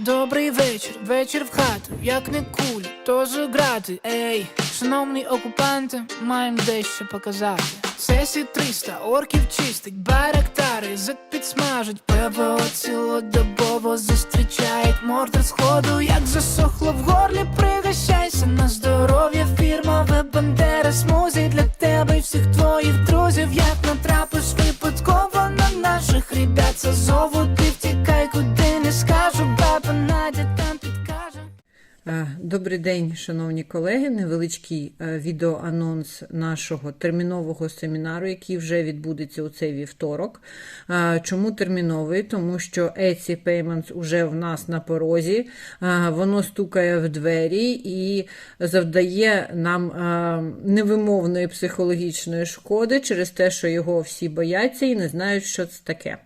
Добрий вечір, вечір в хату, як не кулі, тож грати. Ей, шановні окупанти, маєм дещо показати. Сесі 300, орків чистить, байрактари зет підсмажить, ПВО цілодобово зустрічають мордор сходу, як засохло в горлі, пригощайся на здоров'я, фірмове бандера, смузі для тебе і всіх твоїх друзів, як натрапиш випадково на наших ребят, за Добрий день, шановні колеги. Невеличкий е, відеоанонс нашого термінового семінару, який вже відбудеться у цей вівторок. Е, Чому терміновий? Тому що Etsy Payments уже в нас на порозі, Е, воно стукає в двері і завдає нам е, невимовної психологічної шкоди через те, що його всі бояться і не знають, що це таке.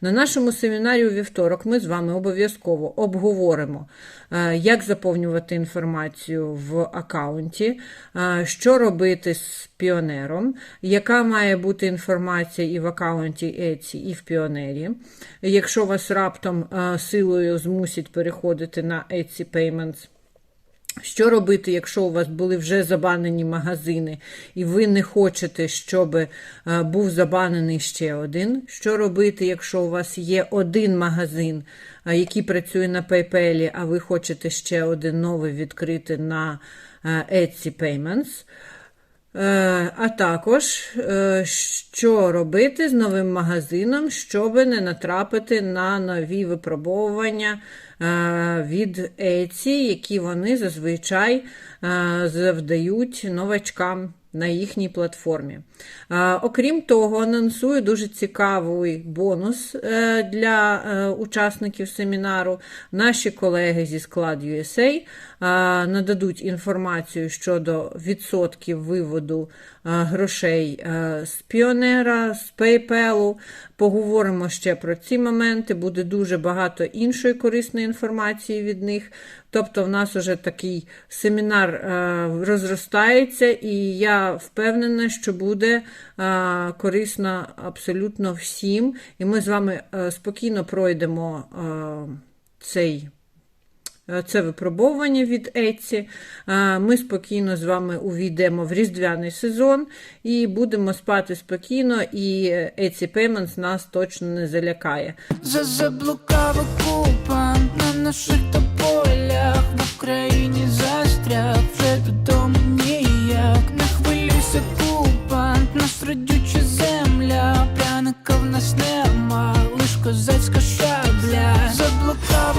На нашому семінарі у вівторок ми з вами обов'язково обговоримо, е, як заповнювати інформацію в аккаунті, е, що робити з піонером, яка має бути інформація і в аккаунті Etsy, і в піонері. Якщо вас раптом е, силою змусять переходити на Etsy Payments, що робити, якщо у вас були вже забанені магазини, і ви не хочете, щоб е, був забанений ще один? Що робити, якщо у вас є один магазин, е, який працює на PayPal, а ви хочете ще один новий відкрити на е, Etsy Payments? Е, А також, е, що робити з новим магазином, щоб не натрапити на нові випробовування е, від Еці, які вони зазвичай завдають новачкам на їхній платформі. Окрім того, анонсую дуже цікавий бонус е, для е, учасників семінару. Наші колеги зі склад USA е, нададуть інформацію щодо відсотків виводу грошей з піонера, з PayPal. Поговоримо ще про ці моменти. Буде дуже багато іншої корисної інформації від них. Тобто, в нас уже такий семінар е, розростається, і я впевнена, що буде е, корисно абсолютно всім. І ми з вами е, спокійно пройдемо цей. Це випробовування від Etsy. Е, Ми спокійно з вами увійдемо в різдвяний сезон і будемо спати спокійно, і Etsy Payments нас точно не залякає. За заблукав окупант на наших тополях в Україні застряг вже додому ніяк не хвилюйся, окупант, нас земля, пряника в нас нема, лиш козацька шабля. Заблукав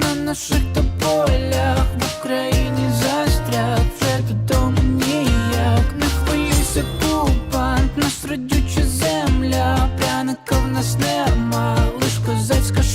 на наших тополях в Україні застряг вже ніяк не хвилюйся, окупант, нас земля, пряника в нас нема, лиш козацька.